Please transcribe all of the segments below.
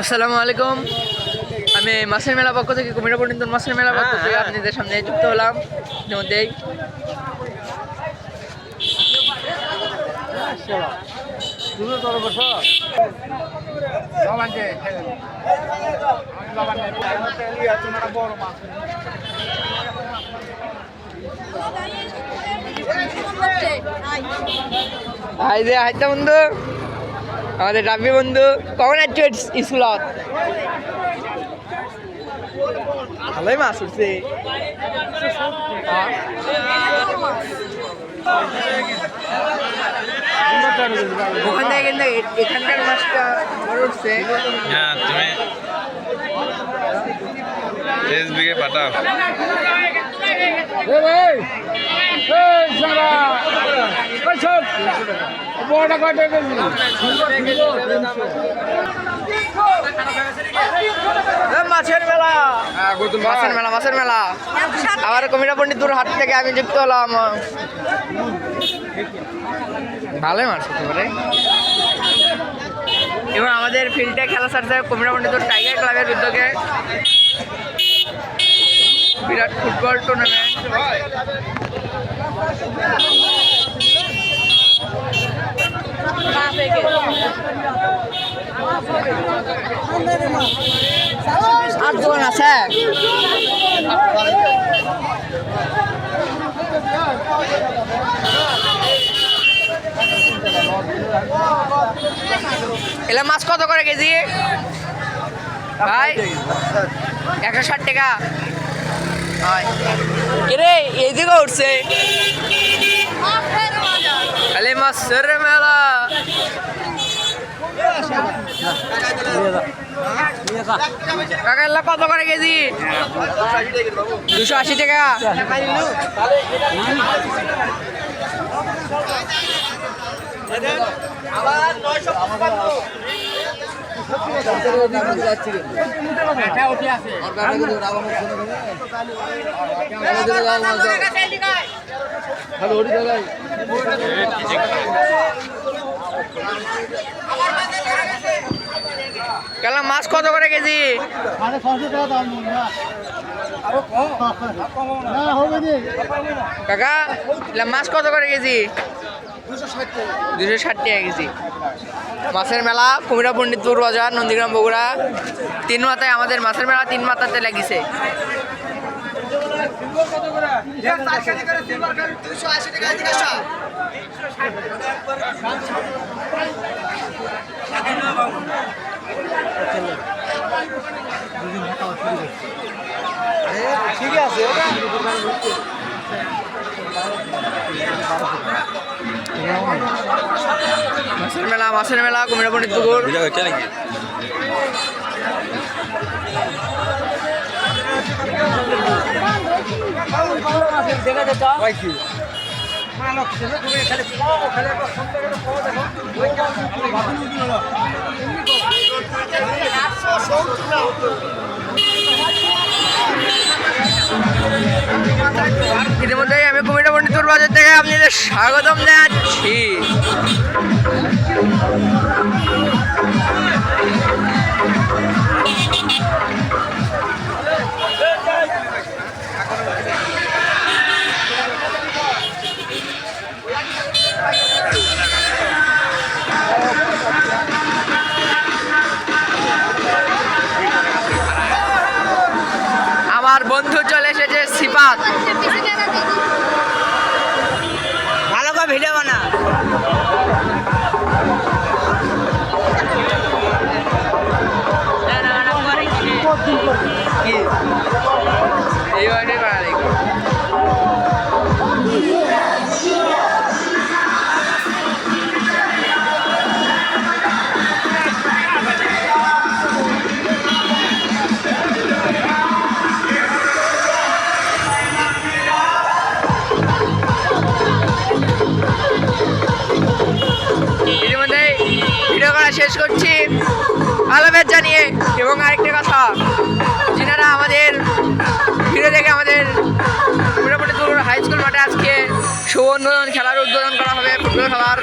আসসালামু আলাইকুম। আমি মাছের মেলা পক্ষ থেকে কুমিরা পর্যন্ত মাছের মেলা পক্ষ থেকে আপনাদের সামনে যুক্ত হলাম। ইতিমধ্যেই। দে হাইতা বন্ধু। আমাদের রাবি বন্ধু কখন আসছো স্কুলত ভালোই মাছ উঠছে। ওখান থেকে কিন্তু এখানকার মাছটা বড় উঠছে। হ্যাঁ তুমি ফেসবুকে পাঠাও। এ, মাছের মেলা। মাছের মেলা মাছের মেলা। আবার কমিটা পণ্ডিতুর হাট থেকে আমি যুক্ত হলাম। ভালোই মাছ হতে পারে। এবং আমাদের ফিল্ডে খেলা ছাড়ছে কমিটা পণ্ডিতুর টাইগার ক্লাবের উদ্যোগে। বিরাট ফুটবল টুর্নামেন্ট দোকান আছে এলা মাছ কত করে কেজি? ভাই, একশো ষাট টাকা। কিরে এই দিকে উঠছে। খালি মাছের মেলা। কত করে কেজি? দুশো আশি টাকা। কেলা মাছ কত করে কেজি? কাকা মাছ কত করে কেজি? দুশো ষাট টাকা কেজি। মাছের মেলা কুমিরা পণ্ডিতপুর বাজার নন্দীগ্রাম বগুড়া। তিন মাথায় আমাদের মাছের মেলা তিন মাথাতে লাগিছে। ঠিক আছে মেলা মাছের মেলা কুমিরা পণ্ডিতপুর ইতিমধ্যেই আমি কুমিরা পণ্ডিতপুর বাজার থেকে আপনাদের স্বাগতম জানাচ্ছি। সিপাত ভালো করে ভিডিও বানা। এই বাড়ি বাড়া দেখো সুবর্ণ খেলার উদ্বোধন করা হবে ফুটবল খেলার।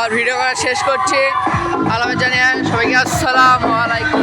আমার ভিডিও শেষ করছি। আলামে জানিয়ে সবাইকে আসসালামু আলাইকুম।